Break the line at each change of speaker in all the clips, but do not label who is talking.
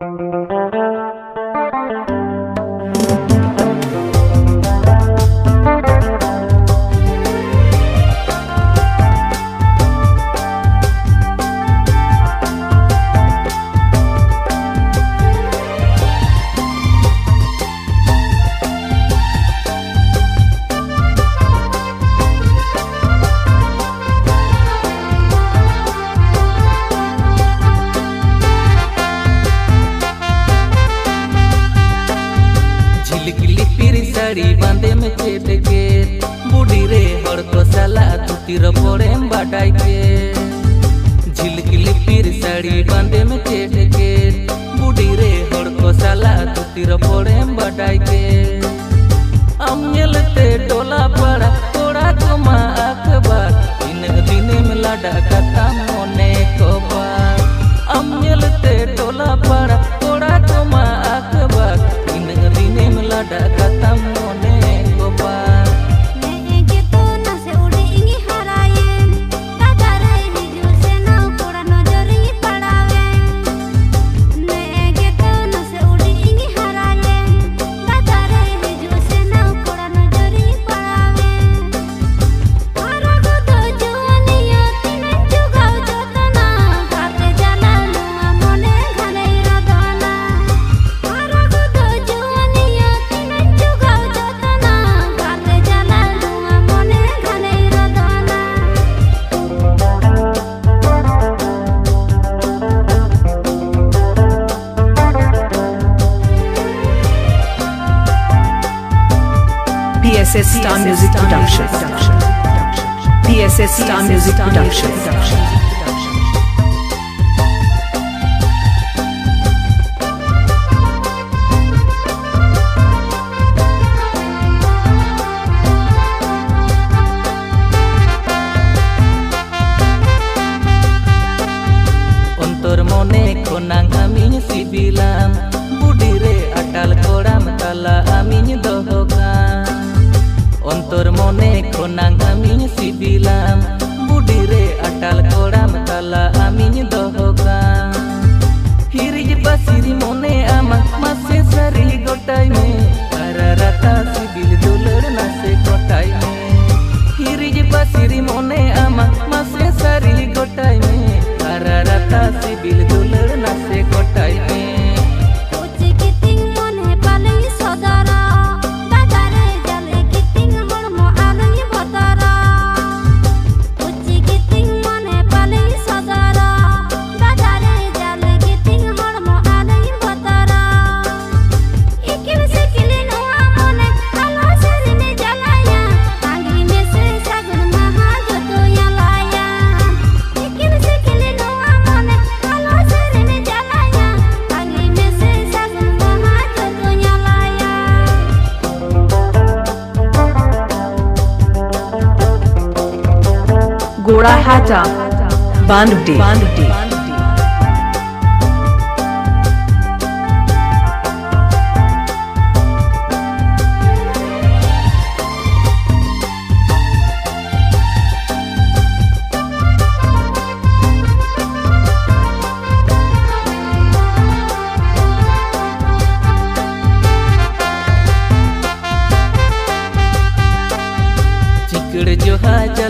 Thank you. गाड़ी बांधे में चेत के। बुढ़ी रे हर तो साला तुतिर पड़े बाटाई के। झिलकिली पीर साड़ी बांधे में चेत के। बुढ़ी रे हर तो साला तुतिर पड़े बाटाई के। हम मिलते डोला पड़ा थोड़ा तो माँ अखबार इन दिन में लाडा कथा मोने को बार हम मिलते डोला पड़ा
PSS Star Music Production. PSS Star Music Production.
অন্তর মনে কোনাং আমিন সিবিলাম বুডি আটাল কোড়াম তালা আমিন দহকাম অন্তর মনে কোনাং আমিন সিবিলাম বুডি রে আটাল কোড়াম তালা আমিন দহকাম হিরিজ বাসিরি মনে আমা মাসে সারি গোটাই মে। রাতা সিবিল দুলড় নাসে গোটাই মে। হিরিজ বাসিরি মনে আমা মাসে সারি গোটাই মে। রাতা সিবিল দুলড়
Gorahata, Bandute. Bandute.
जो हाजल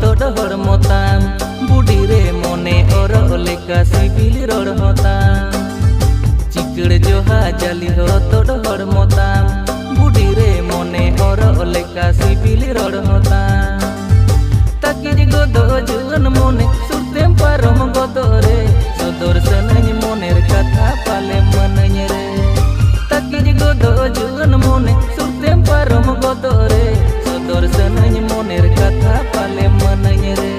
ᱡᱚᱛᱚ ᱰᱚᱦᱚᱲ ᱢᱚᱛᱟᱢ ᱵᱩᱰᱤ ᱨᱮ ᱢᱚᱱᱮ ᱚᱨᱚ ᱞᱮᱠᱟ ᱥᱤᱵᱤᱞ ᱨᱚᱲ ᱦᱚᱛᱟᱢ ᱪᱤᱠᱲ ᱡᱚᱦᱟ ᱡᱟᱞᱤ ᱦᱚᱛᱚ ᱰᱚᱦᱚᱲ ᱢᱚᱛᱟᱢ ᱵᱩᱰᱤ ᱨᱮ ᱢᱚᱱᱮ ᱚᱨᱚ ᱞᱮᱠᱟ ᱥᱤᱵᱤᱞ ᱨᱚᱲ ᱦᱚᱛᱟᱢ ᱛᱟᱠᱤᱨ ᱜᱚᱫᱚ ᱡᱩᱣᱟᱹᱱ ᱢᱚᱱᱮ ᱥᱩᱨᱛᱮᱢ ᱯᱟᱨᱚᱢ ᱜᱚᱫᱚ ᱨᱮ ᱥᱚᱫᱚᱨ ᱥᱟᱱᱟᱧ ᱢᱚᱱᱮᱨ ᱠᱟᱛᱷᱟ ᱯᱟᱞᱮ ᱢᱟᱹᱱᱟᱹᱧ ᱨᱮ ᱛᱟᱠᱤᱨ ᱜᱚᱫᱚ ᱡᱩᱣᱟᱹᱱ ᱢᱚᱱᱮ ᱥᱩᱨᱛᱮᱢ ᱯᱟᱨᱚᱢ ᱜᱚᱫᱚ ᱨᱮ Dor Tersenanya monir kata pale mana menanyir